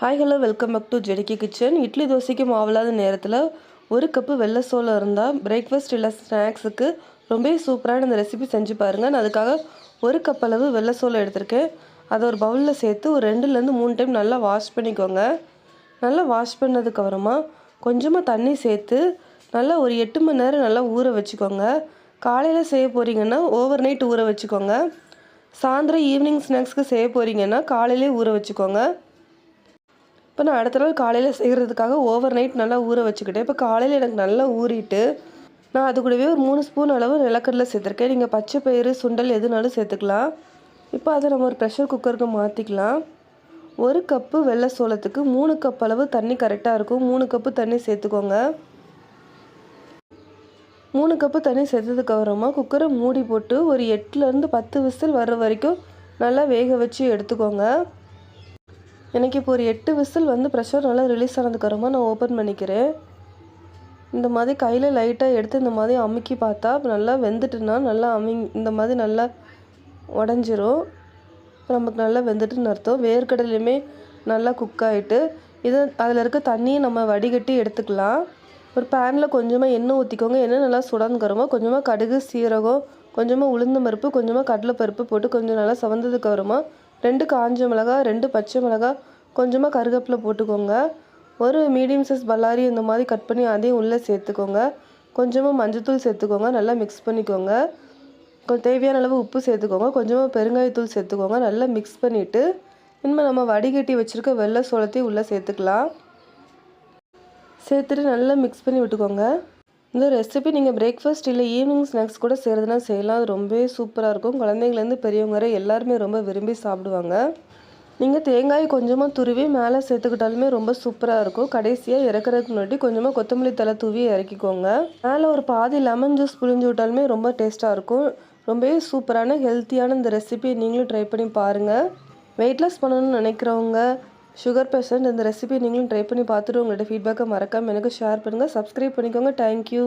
Hi hello welcome back to ஜெடிக்கி kitchen idli தோசைக்கு மாவில்லாத நேரத்தில் ஒரு கப்பு வெள்ளை சோளம் இருந்தால் பிரேக்ஃபாஸ்ட் இல்லை ஸ்நாக்ஸுக்கு ரொம்பவே சூப்பரான இந்த ரெசிபி செஞ்சு பாருங்கள் நான் அதுக்காக ஒரு கப் அளவு வெள்ளை சோளம் எடுத்திருக்கேன். அதை ஒரு பவுலில் சேர்த்து ஒரு ரெண்டுலேருந்து மூணு டைம் நல்லா வாஷ் பண்ணிக்கோங்க. நல்லா வாஷ் பண்ணதுக்கப்புறமா கொஞ்சமாக தண்ணி சேர்த்து நல்லா ஒரு எட்டு மணி நேரம் நல்லா ஊற வச்சுக்கோங்க. காலையில் செய்ய போகிறீங்கன்னா ஓவர் நைட் ஊற வச்சுக்கோங்க. சாயந்தரம் ஈவினிங் ஸ்நாக்ஸ்க்கு செய்ய போகிறீங்கன்னா காலையிலே ஊற வச்சுக்கோங்க. இப்போ நான் அடுத்த நாள் காலையில் செய்கிறதுக்காக ஓவர் நைட் நல்லா ஊற வச்சுக்கிட்டேன். இப்போ காலையில் எனக்கு நல்லா ஊறிட்டு நான் அது கூடவே ஒரு மூணு ஸ்பூன் அளவு நிலக்கடலை சேர்த்துருக்கேன். நீங்கள் பச்சை பயிறு சுண்டல் எதுனாலும் சேர்த்துக்கலாம். இப்போ அதை நம்ம ஒரு ப்ரெஷர் குக்கருக்கு மாற்றிக்கலாம் ஒரு கப்பு வெள்ளை சோளத்துக்கு மூணு கப் அளவு தண்ணி கரெக்டாக இருக்கும். மூணு கப்பு தண்ணி சேர்த்துக்கோங்க. மூணு கப்பு தண்ணி சேர்த்ததுக்கு அப்புறமா குக்கரை மூடி போட்டு ஒரு எட்டுலேருந்து பத்து விசில் வர்ற வரைக்கும் நல்லா வேக வச்சு எடுத்துக்கோங்க. எனக்கு இப்போ ஒரு எட்டு விசில் வந்து ப்ரெஷர் நல்லா ரிலீஸ் ஆனதுக்கப்புறமா நான் ஓப்பன் பண்ணிக்கிறேன். இந்த மாதிரி கையில் லைட்டாக எடுத்து இந்த மாதிரி அமுக்கி பார்த்தா நல்லா வெந்துட்டுனா நல்லா அமி இந்த மாதிரி நல்லா உடஞ்சிரும். நமக்கு நல்லா வெந்துட்டுன்னு அர்த்தம். வேர்க்கடலையுமே நல்லா குக் ஆகிட்டு இது அதில் இருக்க தண்ணியை நம்ம வடிகட்டி எடுத்துக்கலாம். ஒரு பேனில் கொஞ்சமாக எண்ணெய் ஊற்றிக்கோங்க எண்ணெய் நல்லா சுடந்துக்கிறோமோ கொஞ்சமாக கடுகு சீரகம் கொஞ்சமாக உளுந்து பருப்பு கொஞ்சமாக கடலைப்பருப்பு போட்டு கொஞ்சம் நல்லா சவந்ததுக்கப்புறமா ரெண்டு காஞ்ச மிளகா ரெண்டு பச்சை மிளகா கொஞ்சமாக கருகப்பில் போட்டுக்கோங்க. ஒரு மீடியம் சைஸ் பல்லாரி இந்த மாதிரி கட் பண்ணி அதையும் உள்ளே சேர்த்துக்கோங்க. கொஞ்சமாக மஞ்சத்தூள் சேர்த்துக்கோங்க நல்லா மிக்ஸ் பண்ணிக்கோங்க. கொஞ்சம் தேவையான அளவு உப்பு சேர்த்துக்கோங்க கொஞ்சமாக பெருங்காயத்தூள் சேர்த்துக்கோங்க நல்லா மிக்ஸ் பண்ணிவிட்டு இனிமேல் நம்ம வடிகட்டி வச்சுருக்க வெள்ளை சோளத்தையும் உள்ளே சேர்த்துக்கலாம். சேர்த்துட்டு நல்லா மிக்ஸ் பண்ணி விட்டுக்கோங்க. இந்த ரெசிபி நீங்கள் பிரேக்ஃபாஸ்ட் இல்லை ஈவினிங் ஸ்நாக்ஸ் கூட செய்கிறதுனா செய்யலாம். அது ரொம்பவே சூப்பராக இருக்கும். குழந்தைங்கலேருந்து பெரியவங்க வரை எல்லாருமே ரொம்ப விரும்பி சாப்பிடுவாங்க. நீங்கள் தேங்காய் கொஞ்சமாக துருவி மேலே சேர்த்துக்கிட்டாலுமே ரொம்ப சூப்பராக இருக்கும். கடைசியாக இறக்குறதுக்கு முன்னாடி கொஞ்சமாக கொத்தமல்லி தலை தூவி இறக்கிக்கோங்க. மேலே ஒரு பாதி லெமன் ஜூஸ் புழிஞ்சு விட்டாலுமே ரொம்ப டேஸ்ட்டாக இருக்கும். ரொம்பவே சூப்பரான ஹெல்த்தியான இந்த ரெசிபியை நீங்களும் ட்ரை பண்ணி பாருங்கள் வெயிட் லாஸ் பண்ணணும்னு நினைக்கிறவங்க சுகர் பேஷண்ட் இந்த ரெசிபி நீங்களும் ட்ரை பண்ணி பார்த்துட்டு உங்களோட ஃபீட்பேக்கை மறக்காமல் எனக்கு ஷேர் பண்ணுங்கள் சப்ஸ்கிரைப் பண்ணிக்கோங்க. தேங்க்யூ